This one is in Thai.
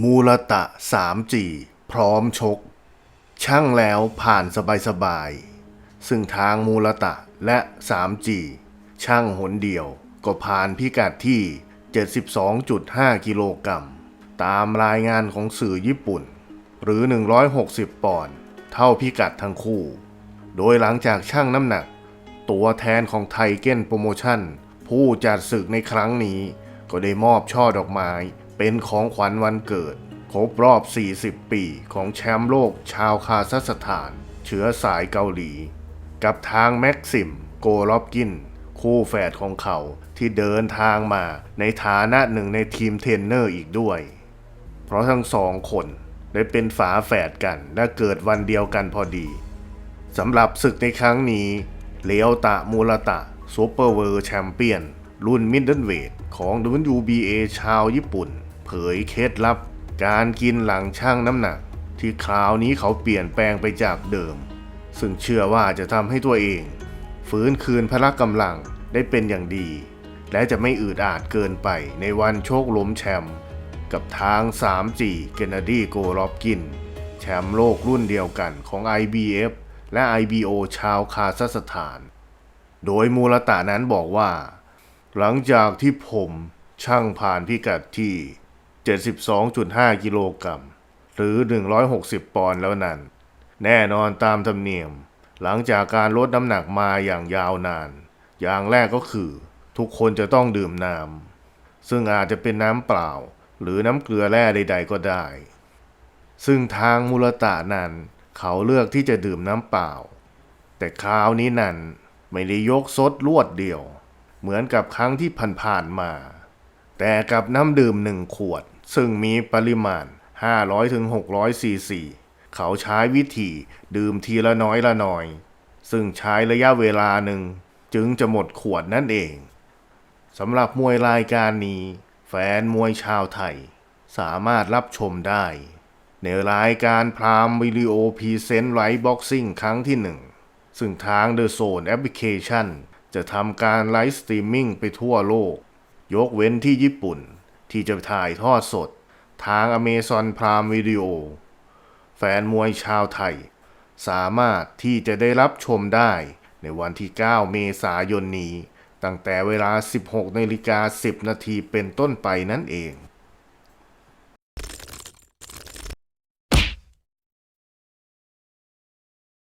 มูลตะ 3G พร้อมชก ช่างแล้วผ่านสบายๆ ซึ่งทางมูลตะและ 3G ช่างหนเดียวก็ผ่านพิกัดที่ 72.5 กิโลกรัมตามรายงานของสื่อญี่ปุ่น หรือ 160 ปอนด์เท่าพิกัดทั้งคู่ โดยหลังจากช่างน้ำหนัก ตัวแทนของไทเก้นโปรโมชั่น ผู้จัดศึกในครั้งนี้ก็ได้มอบช่อดอกไม้ เป็นของขวัญวันเกิดครบรอบ 40 ปีของแชมป์โลกชาวคาซัคสถาน เชื้อสายเกาหลี กับทางแม็กซิม โกลอบกิน คู่แฝดของเขาที่เดินทางมาในฐานะหนึ่งในทีมเทนเนอร์อีกด้วย เพราะทั้งสองคนได้เป็นฝาแฝดกันและเกิดวันเดียวกันพอดีสำหรับศึกในครั้งนี้เลโอตะมูลตะซูเปอร์เวิร์แชมเปี้ยน รุ่นมิดเดิลเวทของ WBA ชาวญี่ปุ่น ผยเคล็ดลับ การกินหลังช่างน้ำหนัก ที่คราวนี้เขาเปลี่ยนแปลงไปจากเดิม ซึ่งเชื่อว่าจะทำให้ตัวเอง ฟื้นคืนพละกำลังได้เป็นอย่างดี และจะไม่อืดอาดเกินไปในวันโชคล้มแชมป์กับทาง 3G เกนนดีโกลอบกิน แชมป์โลกรุ่นเดียวกันของ IBF และ IBO ชาวคาซัคสถาน โดยมูลตานั้นบอกว่า หลังจากที่ผมช่างผ่านพิกัดที่ 72.5 กิโลกรัม หรือ 160 ปอนด์แล้วนั้น แน่นอนตามธรรมเนียม หลังจากการลดน้ำหนักมาอย่างยาวนาน อย่างแรกก็คือ ทุกคนจะต้องดื่มน้ำ ซึ่งอาจจะเป็นน้ำเปล่า หรือน้ำเกลือแร่ใด ๆ ก็ได้ ซึ่งทางมูลตะนั้น เขาเลือกที่จะดื่มน้ำเปล่า แต่คราวนี้นั้นไม่ได้ยกซดลวดเดียว เหมือนกับครั้งที่ผ่านๆมาแต่กับน้ำดื่มหนึ่งขวด ซึ่งมีปริมาณ 500-600ซีซีเขาใช้วิธีดื่มทีละน้อยละน้อย ซึ่งใช้ระยะเวลาหนึ่งจึงจะหมดขวดนั่นเองสำหรับมวยรายการนี้ แฟนมวยชาวไทย สามารถรับชมได้ ในรายการพรามวิดีโอพรีเซนต์ไลฟ์บ็อกซิ่งครั้งที่หนึ่งซึ่งทาง The Zone Application จะทำการไลฟ์สตรีมมิ่งไปทั่วโลก ยกเว้นที่ญี่ปุ่น ที่จะถ่ายทอดสด ทาง Amazon Prime Video แฟนมวยชาวไทย สามารถที่จะได้รับชมได้ในวันที่ 9 เมษายนนี้ ตั้งแต่เวลา 16นาฬิกา10 นาทีเป็นต้นไปนั่นเอง